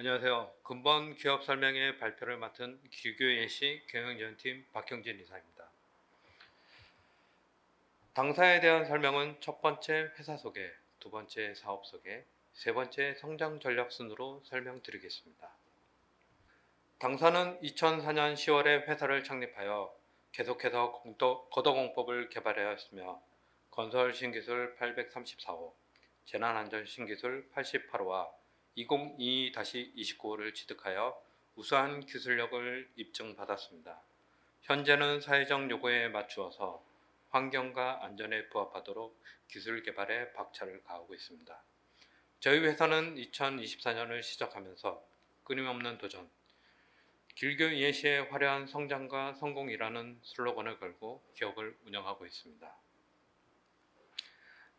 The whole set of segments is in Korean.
안녕하세요. 근본 기업 설명회 발표를 맡은 기교예시 경영지원팀 박형진 이사입니다. 당사에 대한 설명은 첫 번째 회사 소개, 두 번째 사업 소개, 세 번째 성장 전략 순으로 설명드리겠습니다. 당사는 2004년 10월에 회사를 창립하여 계속해서 거더공법을 개발하였으며 건설 신기술 834호, 재난안전 신기술 88호와 2022-29호를 취득하여 우수한 기술력을 입증받았습니다. 현재는 사회적 요구에 맞추어서 환경과 안전에 부합하도록 기술 개발에 박차를 가하고 있습니다. 저희 회사는 2024년을 시작하면서 끊임없는 도전, 길교 예시의 화려한 성장과 성공이라는 슬로건을 걸고 기업을 운영하고 있습니다.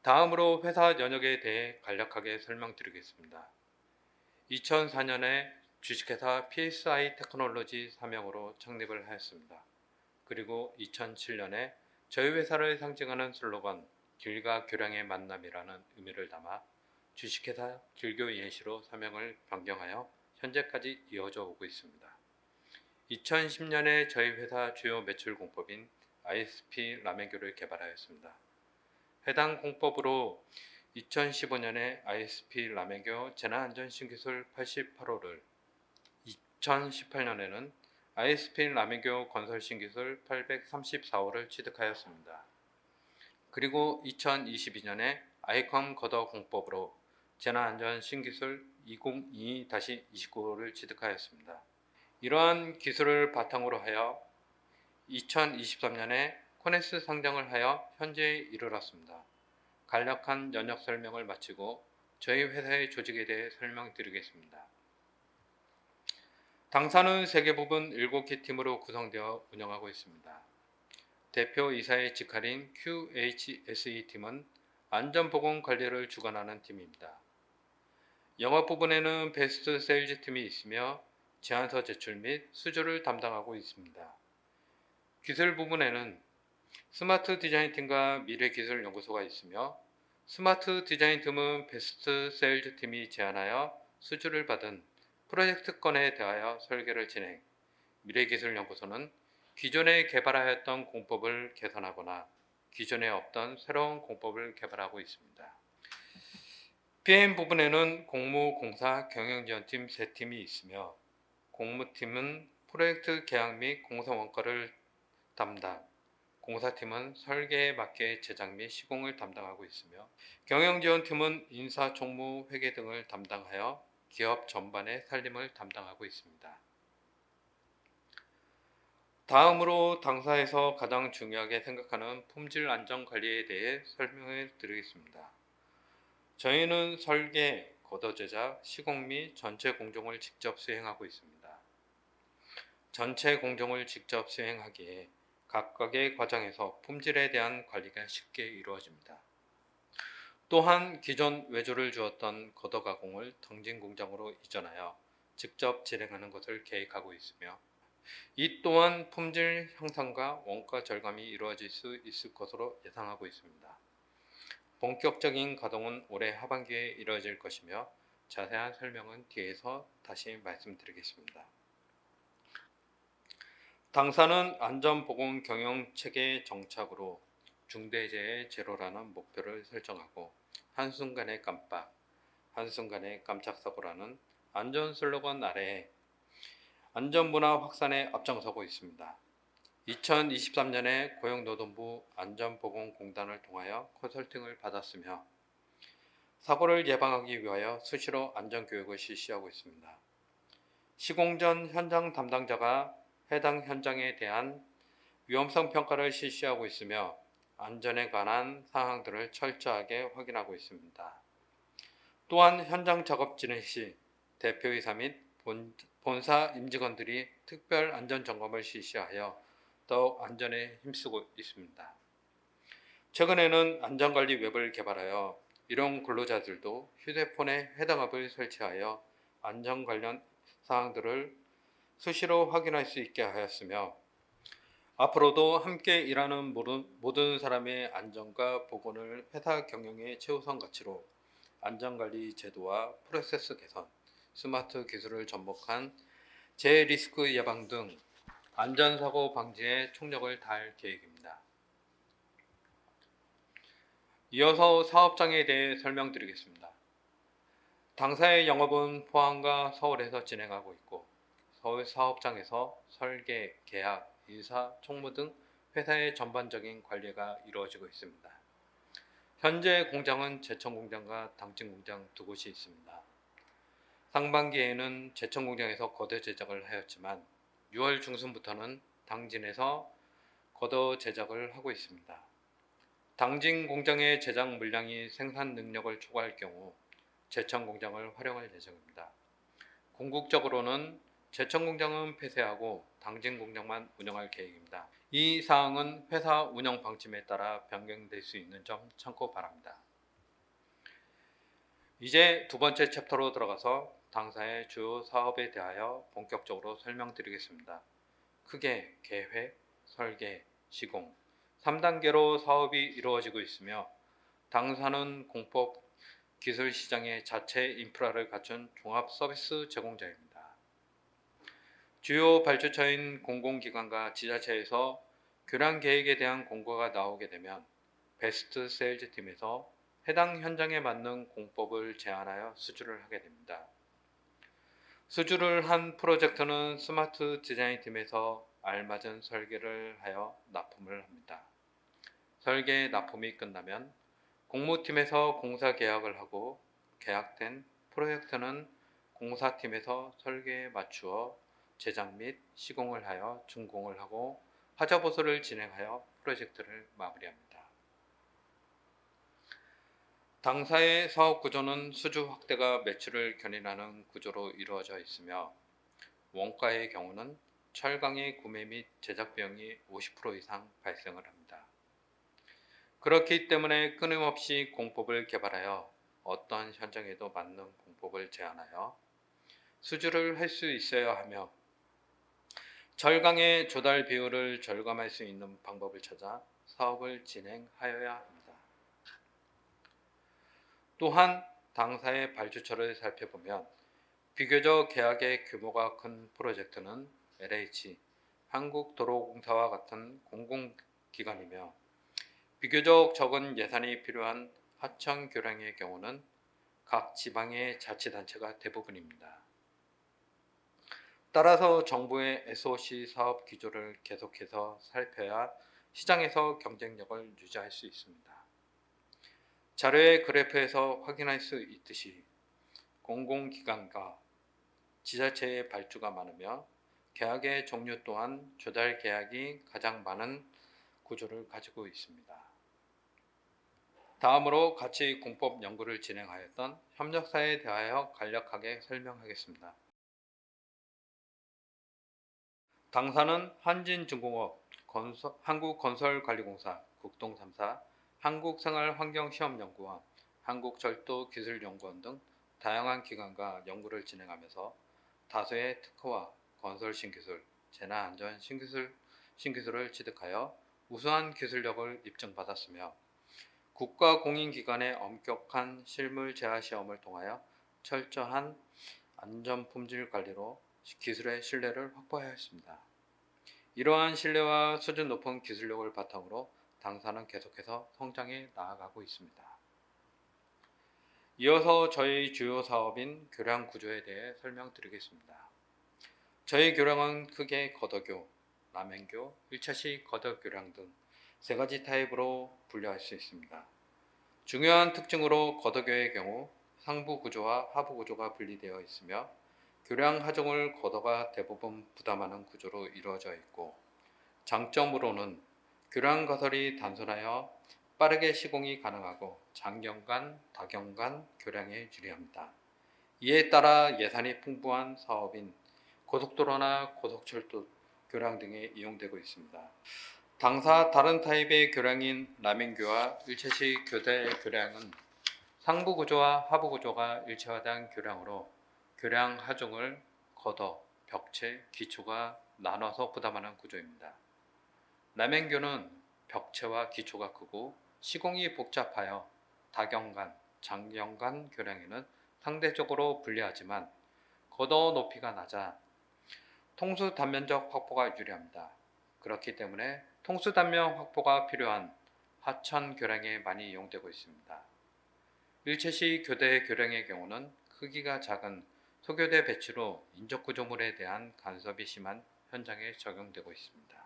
다음으로 회사 연역에 대해 간략하게 설명드리겠습니다. 2004년에 주식회사 PSI 테크놀로지 사명으로 창립을 하였습니다. 그리고 2007년에 저희 회사를 상징하는 슬로건 길과 교량의 만남이라는 의미를 담아 주식회사 길교 예시로 사명을 변경하여 현재까지 이어져 오고 있습니다. 2010년에 저희 회사 주요 매출 공법인 ISP 라멘교를 개발하였습니다. 해당 공법으로 2015년에 ISP 라멘교 재난안전 신기술 88호를 2018년에는 ISP 라멘교 건설 신기술 834호를 취득하였습니다. 그리고 2022년에 아이컴 거더 공법으로 재난안전 신기술 2022-29호를 취득하였습니다. 이러한 기술을 바탕으로 하여 2023년에 코네스 상장을 하여 현재에 이르렀습니다. 간략한 연역 설명을 마치고 저희 회사의 조직에 대해 설명드리겠습니다. 당사는 세계 부분 7개 팀으로 구성되어 운영하고 있습니다. 대표 이사의 직할인 QHSE 팀은 안전보건 관리를 주관하는 팀입니다. 영업 부분에는 베스트 세일즈 팀이 있으며 제안서 제출 및 수주를 담당하고 있습니다. 기술 부분에는 스마트 디자인 팀과 미래 기술 연구소가 있으며 스마트 디자인 팀은 베스트 세일즈 팀이 제안하여 수주를 받은 프로젝트 건에 대하여 설계를 진행. 미래 기술 연구소는 기존에 개발하였던 공법을 개선하거나 기존에 없던 새로운 공법을 개발하고 있습니다. PM 부분에는 공무, 공사, 경영지원팀 세 팀이 있으며 공무팀은 프로젝트 계약 및 공사 원가를 담당, 공사팀은 설계에 맞게 제작 및 시공을 담당하고 있으며 경영지원팀은 인사, 총무, 회계 등을 담당하여 기업 전반의 살림을 담당하고 있습니다. 다음으로 당사에서 가장 중요하게 생각하는 품질 안전 관리에 대해 설명해 드리겠습니다. 저희는 설계, 거더 제작, 시공 및 전체 공정을 직접 수행하고 있습니다. 전체 공정을 직접 수행하기에 각각의 과정에서 품질에 대한 관리가 쉽게 이루어집니다. 또한 기존 외주를 주었던 거더 가공을 덩진 공장으로 이전하여 직접 진행하는 것을 계획하고 있으며 이 또한 품질 향상과 원가 절감이 이루어질 수 있을 것으로 예상하고 있습니다. 본격적인 가동은 올해 하반기에 이루어질 것이며 자세한 설명은 뒤에서 다시 말씀드리겠습니다. 당사는 안전보건 경영 체계 정착으로 중대재해 제로라는 목표를 설정하고 한순간의 깜빡, 한순간의 깜짝 사고라는 안전 슬로건 아래에 안전문화 확산에 앞장서고 있습니다. 2023년에 고용노동부 안전보건공단을 통하여 컨설팅을 받았으며 사고를 예방하기 위하여 수시로 안전교육을 실시하고 있습니다. 시공 전 현장 담당자가 해당 현장에 대한 위험성 평가를 실시하고 있으며 안전에 관한 사항들을 철저하게 확인하고 있습니다. 또한 현장 작업 진행 시 대표이사 및 본, 본사 임직원들이 특별 안전 점검을 실시하여 더욱 안전에 힘쓰고 있습니다. 최근에는 안전관리 웹을 개발하여 일용 근로자들도 휴대폰에 해당 앱을 설치하여 안전 관련 사항들을 수시로 확인할 수 있게 하였으며 앞으로도 함께 일하는 모든 사람의 안전과 보건을 회사 경영의 최우선 가치로 안전관리 제도와 프로세스 개선, 스마트 기술을 접목한 재리스크 예방 등 안전사고 방지에 총력을 다할 계획입니다. 이어서 사업장에 대해 설명드리겠습니다. 당사의 영업은 포항과 서울에서 진행하고 있고 서울 사업장에서 설계, 계약, 인사, 총무 등 회사의 전반적인 관리가 이루어지고 있습니다. 현재 공장은 제천 공장과 당진 공장 두 곳이 있습니다. 상반기에는 제천 공장에서 걷어 제작을 하였지만 6월 중순부터는 당진에서 걷어 제작을 하고 있습니다. 당진 공장의 제작 물량이 생산 능력을 초과할 경우 제천 공장을 활용할 예정입니다. 궁극적으로는 제천 공장은 폐쇄하고 당진 공장만 운영할 계획입니다. 이 사항은 회사 운영 방침에 따라 변경될 수 있는 점 참고 바랍니다. 이제 두 번째 챕터로 들어가서 당사의 주요 사업에 대하여 본격적으로 설명드리겠습니다. 크게 계획, 설계, 시공 3단계로 사업이 이루어지고 있으며 당사는 공법 기술 시장의 자체 인프라를 갖춘 종합 서비스 제공자입니다. 주요 발주처인 공공기관과 지자체에서 교량 계획에 대한 공고가 나오게 되면 베스트 세일즈 팀에서 해당 현장에 맞는 공법을 제안하여 수주를 하게 됩니다. 수주를 한 프로젝트는 스마트 디자인 팀에서 알맞은 설계를 하여 납품을 합니다. 설계 납품이 끝나면 공무팀에서 공사 계약을 하고 계약된 프로젝트는 공사팀에서 설계에 맞추어 제작 및 시공을 하여 준공을 하고 하자 보수를 진행하여 프로젝트를 마무리합니다. 당사의 사업 구조는 수주 확대가 매출을 견인하는 구조로 이루어져 있으며 원가의 경우는 철강의 구매 및 제작 비용이 50% 이상 발생을 합니다. 그렇기 때문에 끊임없이 공법을 개발하여 어떠한 현장에도 맞는 공법을 제안하여 수주를 할 수 있어야 하며 절강의 조달 비율을 절감할 수 있는 방법을 찾아 사업을 진행하여야 합니다. 또한 당사의 발주처를 살펴보면 비교적 계약의 규모가 큰 프로젝트는 LH, 한국도로공사와 같은 공공기관이며 비교적 적은 예산이 필요한 하청 교량의 경우는 각 지방의 자치단체가 대부분입니다. 따라서 정부의 SOC 사업 기조를 계속해서 살펴야 시장에서 경쟁력을 유지할 수 있습니다. 자료의 그래프에서 확인할 수 있듯이 공공기관과 지자체의 발주가 많으며 계약의 종류 또한 조달 계약이 가장 많은 구조를 가지고 있습니다. 다음으로 같이 공법 연구를 진행하였던 협력사에 대하여 간략하게 설명하겠습니다. 당사는 한진중공업, 건설, 한국건설관리공사, 국동 3사, 한국생활환경시험연구원, 한국철도기술연구원 등 다양한 기관과 연구를 진행하면서 다수의 특허와 건설 신기술, 재난안전 신기술, 신기술을 취득하여 우수한 기술력을 입증받았으며 국가 공인기관의 엄격한 실물 제하 시험을 통하여 철저한 안전 품질 관리로 기술의 신뢰를 확보하였습니다. 이러한 신뢰와 수준 높은 기술력을 바탕으로 당사는 계속해서 성장해 나아가고 있습니다. 이어서 저희 주요 사업인 교량 구조에 대해 설명드리겠습니다. 저희 교량은 크게 거덕교, 남행교, 1차식 거덕교량 등 세 가지 타입으로 분류할 수 있습니다. 중요한 특징으로 거덕교의 경우 상부 구조와 하부 구조가 분리되어 있으며 교량 하중을 걷어가 대부분 부담하는 구조로 이루어져 있고 장점으로는 교량 거설이 단순하여 빠르게 시공이 가능하고 장경간, 다경간 교량에 유리합니다. 이에 따라 예산이 풍부한 사업인 고속도로나 고속철도 교량 등에 이용되고 있습니다. 당사 다른 타입의 교량인 라멘교와 일체식 교대 교량은 상부 구조와 하부 구조가 일체화된 교량으로 교량 하중을 걷어 벽체, 기초가 나눠서 부담하는 구조입니다. 남행교는 벽체와 기초가 크고 시공이 복잡하여 다경간, 장경간 교량에는 상대적으로 불리하지만 거더 높이가 낮아 통수 단면적 확보가 유리합니다. 그렇기 때문에 통수 단면 확보가 필요한 하천 교량에 많이 이용되고 있습니다. 일체시 교대 교량의 경우는 크기가 작은 소교대 배치로 인적 구조물에 대한 간섭이 심한 현장에 적용되고 있습니다.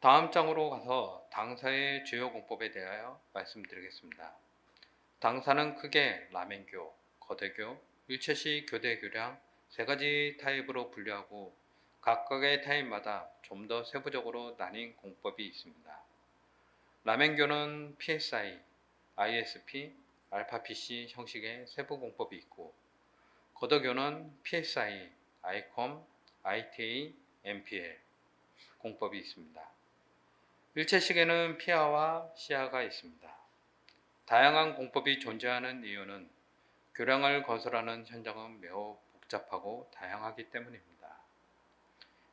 다음 장으로 가서 당사의 주요 공법에 대하여 말씀드리겠습니다. 당사는 크게 라멘교, 거대교, 일체시 교대 교량 세 가지 타입으로 분류하고 각각의 타입마다 좀 더 세부적으로 나뉜 공법이 있습니다. 라멘교는 PSI, ISP, 알파 PC 형식의 세부 공법이 있고 거더교는 PSI, ICOM, ITA, MPL 공법이 있습니다. 일체식에는 피아와 시아가 있습니다. 다양한 공법이 존재하는 이유는 교량을 건설하는 현장은 매우 복잡하고 다양하기 때문입니다.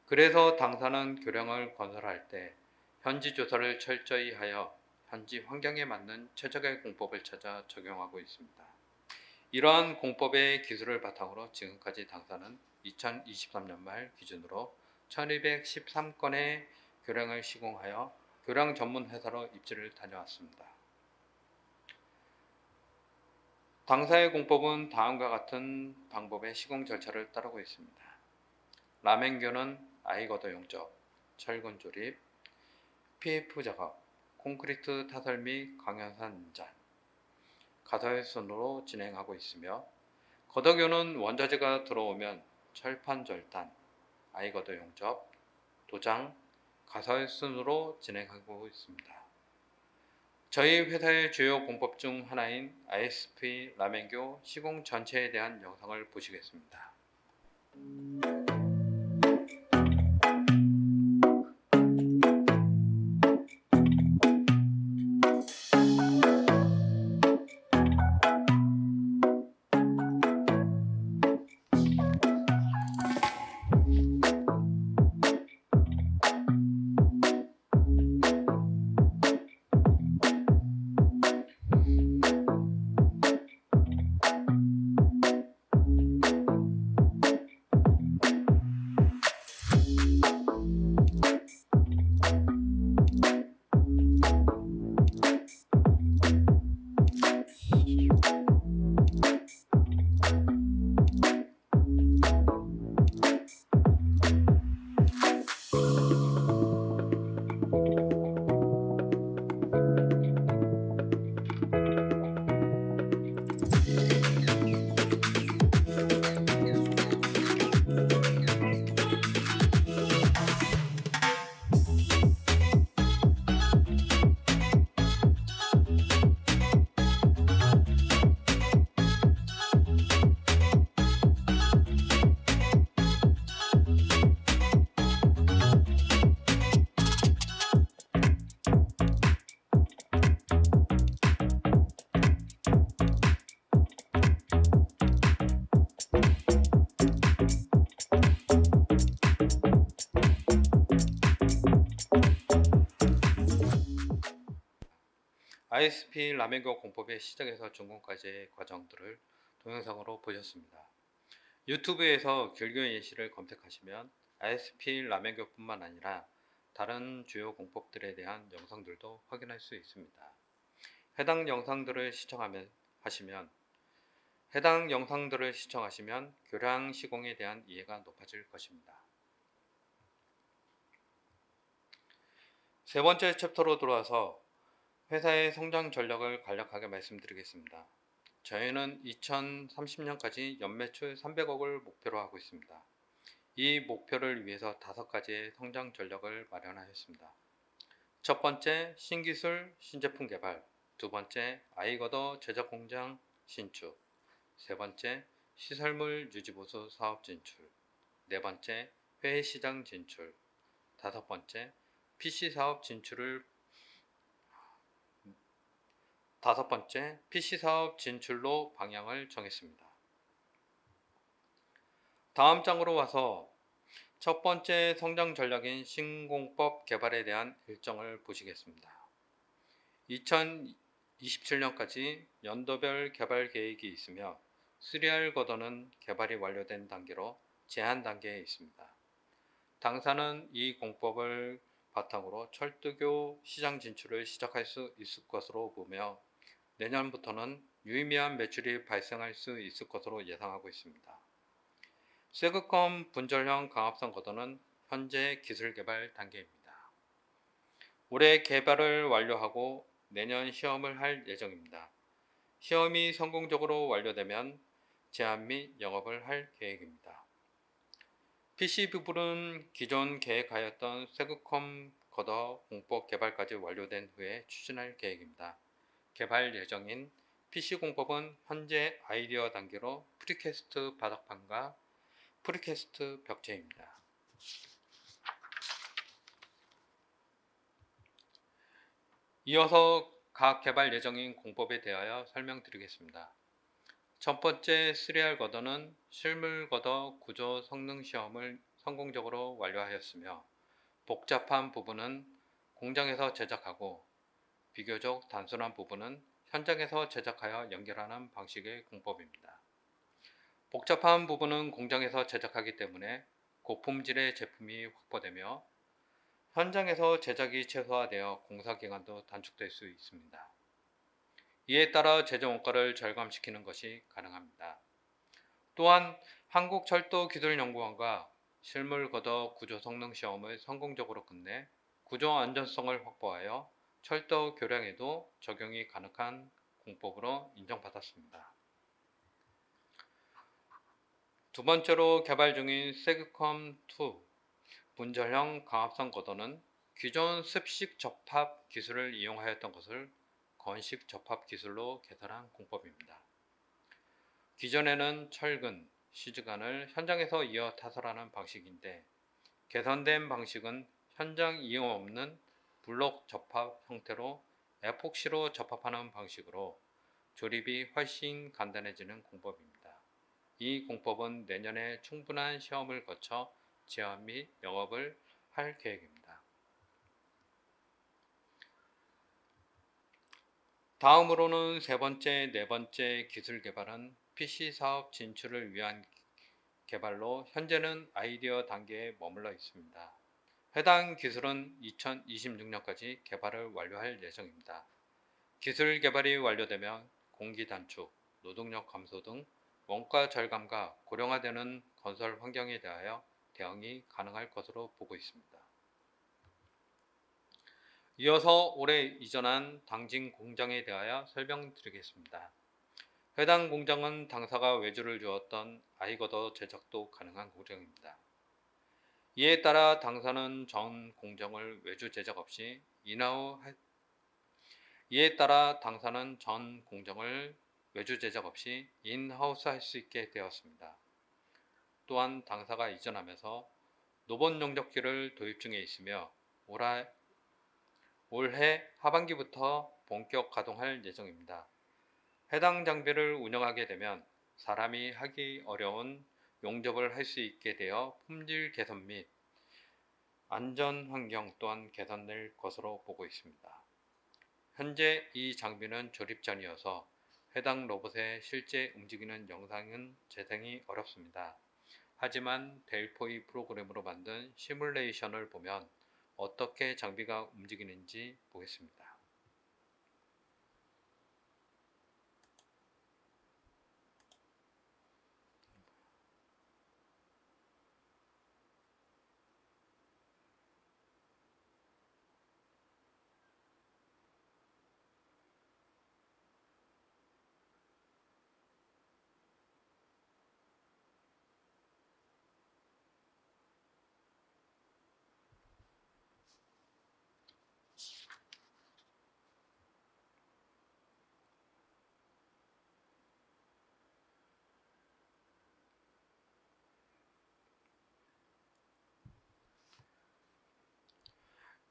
그래서 당사는 교량을 건설할 때 현지 조사를 철저히 하여 현지 환경에 맞는 최적의 공법을 찾아 적용하고 있습니다. 이러한 공법의 기술을 바탕으로 지금까지 당사는 2023년 말 기준으로 1213건의 교량을 시공하여 교량 전문 회사로 입지를 다녀왔습니다. 당사의 공법은 다음과 같은 방법의 시공 절차를 따르고 있습니다. 라멘교는 아이거더 용접, 철근 조립, PF 작업, 콘크리트 타설 및 강연산 인잔, 가사의 순으로 진행하고 있으며 거더교는 원자재가 들어오면 철판 절단, 아이거더 용접, 도장, 가사의 순으로 진행하고 있습니다. 저희 회사의 주요 공법 중 하나인 ISP 라멘교 시공 전체에 대한 영상을 보시겠습니다. ISP 라멘교 공법의 시작에서 준공까지의 과정들을 동영상으로 보셨습니다. 유튜브에서 길교 예시를 검색하시면 ISP 라멘교뿐만 아니라 다른 주요 공법들에 대한 영상들도 확인할 수 있습니다. 해당 영상들을 시청하면 하시면 해당 영상들을 시청하시면 교량 시공에 대한 이해가 높아질 것입니다. 세 번째 챕터로 들어와서 회사의 성장 전략을 간략하게 말씀드리겠습니다. 저희는 2030년까지 연매출 300억을 목표로 하고 있습니다. 이 목표를 위해서 다섯 가지의 성장 전략을 마련하였습니다. 첫 번째, 신기술, 신제품 개발. 두 번째, 아이거더 제작 공장 신축. 세 번째, 시설물 유지보수 사업 진출. 네 번째, 회의 시장 진출. 다섯 번째, PC 사업 진출을 다섯 번째, PC 사업 진출로 방향을 정했습니다. 다음 장으로 와서 첫 번째 성장 전략인 신공법 개발에 대한 일정을 보시겠습니다. 27년까지 연도별 개발 계획이 있으며 3R 거더는 개발이 완료된 단계로 제한 단계에 있습니다. 당사는 이 공법을 바탕으로 철도교 시장 진출을 시작할 수 있을 것으로 보며 내년부터는 유의미한 매출이 발생할 수 있을 것으로 예상하고 있습니다. 세그컴 분절형 강압성 거더는 현재 기술 개발 단계입니다. 올해 개발을 완료하고 내년 시험을 할 예정입니다. 시험이 성공적으로 완료되면 제한 및 영업을 할 계획입니다. PC 부분은 기존 계획하였던 세그컴 거더 공법 개발까지 완료된 후에 추진할 계획입니다. 개발 예정인 PC 공법은 현재 아이디어 단계로 프리캐스트 바닥판과 프리캐스트 벽체입니다. 이어서 각 개발 예정인 공법에 대하여 설명드리겠습니다. 첫 번째 3R 거더는 실물 거더 구조 성능 시험을 성공적으로 완료하였으며 복잡한 부분은 공장에서 제작하고 비교적 단순한 부분은 현장에서 제작하여 연결하는 방식의 공법입니다. 복잡한 부분은 공장에서 제작하기 때문에 고품질의 제품이 확보되며 현장에서 제작이 최소화되어 공사 기간도 단축될 수 있습니다. 이에 따라 제조 원가를 절감시키는 것이 가능합니다. 또한 한국철도기술연구원과 실물 걷어 구조 성능 시험을 성공적으로 끝내 구조 안전성을 확보하여 철도 교량에도 적용이 가능한 공법으로 인정받았습니다. 두 번째로 개발 중인 세그컴2 분절형 강압성 거더는 기존 습식 접합 기술을 이용하였던 것을 건식 접합 기술로 개설한 공법입니다. 기존에는 철근, 시즈간을 현장에서 이어 타설하는 방식인데 개선된 방식은 현장 이용 없는 블록 접합 형태로 에폭시로 접합하는 방식으로 조립이 훨씬 간단해지는 공법입니다. 이 공법은 내년에 충분한 시험을 거쳐 제한 및 영업을 할 계획입니다. 다음으로는 세 번째, 네 번째 기술 개발은 PC 사업 진출을 위한 개발로 현재는 아이디어 단계에 머물러 있습니다. 해당 기술은 2026년까지 개발을 완료할 예정입니다. 기술 개발이 완료되면 공기 단축, 노동력 감소 등 원가 절감과 고령화되는 건설 환경에 대하여 대응이 가능할 것으로 보고 있습니다. 이어서 올해 이전한 당진 공장에 대하여 설명드리겠습니다. 해당 공장은 당사가 외주를 주었던 아이거더 제작도 가능한 공장입니다. 이에 따라 당사는 전 공정을 외주 제작 없이 인하우 이에 따라 당사는 전 공정을 외주 제작 없이 인하우스 할 수 있게 되었습니다. 또한 당사가 이전하면서 노본 용접기를 도입 중에 있으며 올해, 올해 하반기부터 본격 가동할 예정입니다. 해당 장비를 운영하게 되면 사람이 하기 어려운 용접을 할 수 있게 되어 품질 개선 및 안전 환경 또한 개선될 것으로 보고 있습니다. 현재 이 장비는 조립 전이어서 해당 로봇의 실제 움직이는 영상은 재생이 어렵습니다. 하지만 델포이 프로그램으로 만든 시뮬레이션을 보면 어떻게 장비가 움직이는지 보겠습니다.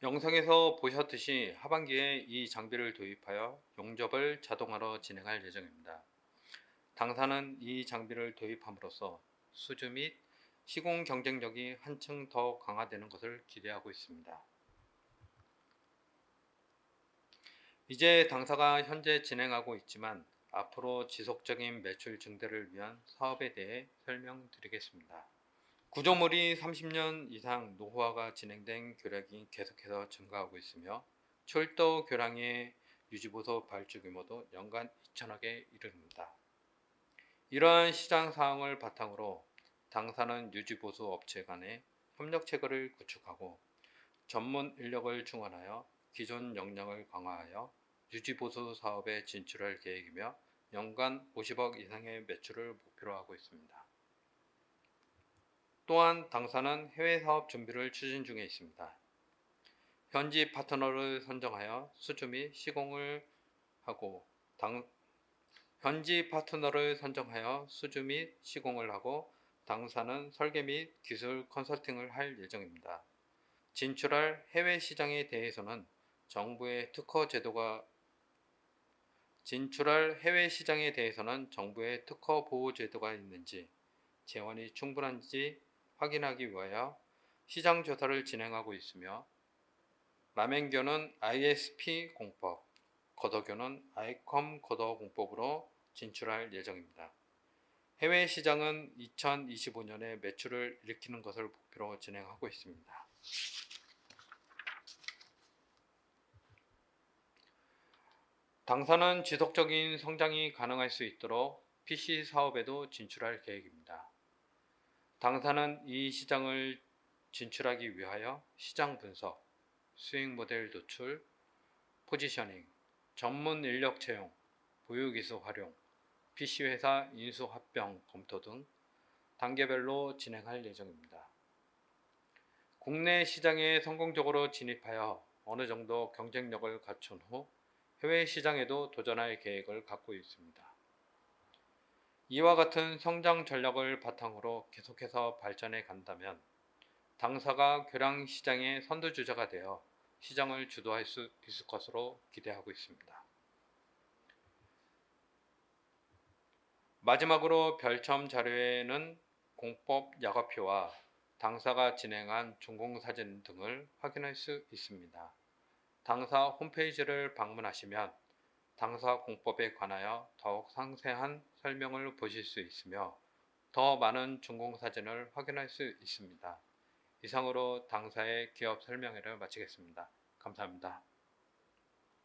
영상에서 보셨듯이 하반기에 이 장비를 도입하여 용접을 자동화로 진행할 예정입니다. 당사는 이 장비를 도입함으로써 수주 및 시공 경쟁력이 한층 더 강화되는 것을 기대하고 있습니다. 이제 당사가 현재 진행하고 있지만 앞으로 지속적인 매출 증대를 위한 사업에 대해 설명드리겠습니다. 구조물이 30년 이상 노후화가 진행된 교량이 계속해서 증가하고 있으며 철도 교량의 유지보수 발주 규모도 연간 2천억에 이릅니다. 이러한 시장 상황을 바탕으로 당사는 유지보수 업체 간의 협력 체계를 구축하고 전문 인력을 충원하여 기존 역량을 강화하여 유지보수 사업에 진출할 계획이며 연간 50억 이상의 매출을 목표로 하고 있습니다. 또한 당사는 해외 사업 준비를 추진 중에 있습니다. 현지 파트너를 선정하여 수주 및 시공을 하고 당, 현지 파트너를 선정하여 수주 및 시공을 하고 당사는 설계 및 기술 컨설팅을 할 예정입니다. 진출할 해외 시장에 대해서는 정부의 특허 제도가 진출할 해외 시장에 대해서는 정부의 특허 보호 제도가 있는지 재원이 충분한지 확인하기 위하여 시장 조사를 진행하고 있으며 라멘교는 ISP 공법, 거더교는 아이컴 거더 공법으로 진출할 예정입니다. 해외 시장은 2025년에 매출을 일으키는 것을 목표로 진행하고 있습니다. 당사는 지속적인 성장이 가능할 수 있도록 PC 사업에도 진출할 계획입니다. 당사는 이 시장을 진출하기 위하여 시장 분석, 수익 모델 도출, 포지셔닝, 전문 인력 채용, 보유기술 활용, PC회사 인수 합병 검토 등 단계별로 진행할 예정입니다. 국내 시장에 성공적으로 진입하여 어느 정도 경쟁력을 갖춘 후 해외 시장에도 도전할 계획을 갖고 있습니다. 이와 같은 성장 전략을 바탕으로 계속해서 발전해 간다면 당사가 교량 시장의 선두주자가 되어 시장을 주도할 수 있을 것으로 기대하고 있습니다. 마지막으로 별첨 자료에는 공법 약화표와 당사가 진행한 준공사진 등을 확인할 수 있습니다. 당사 홈페이지를 방문하시면 당사 공법에 관하여 더욱 상세한 설명을 보실 수 있으며 더 많은 준공 사진을 확인할 수 있습니다. 이상으로 당사의 기업 설명회를 마치겠습니다. 감사합니다.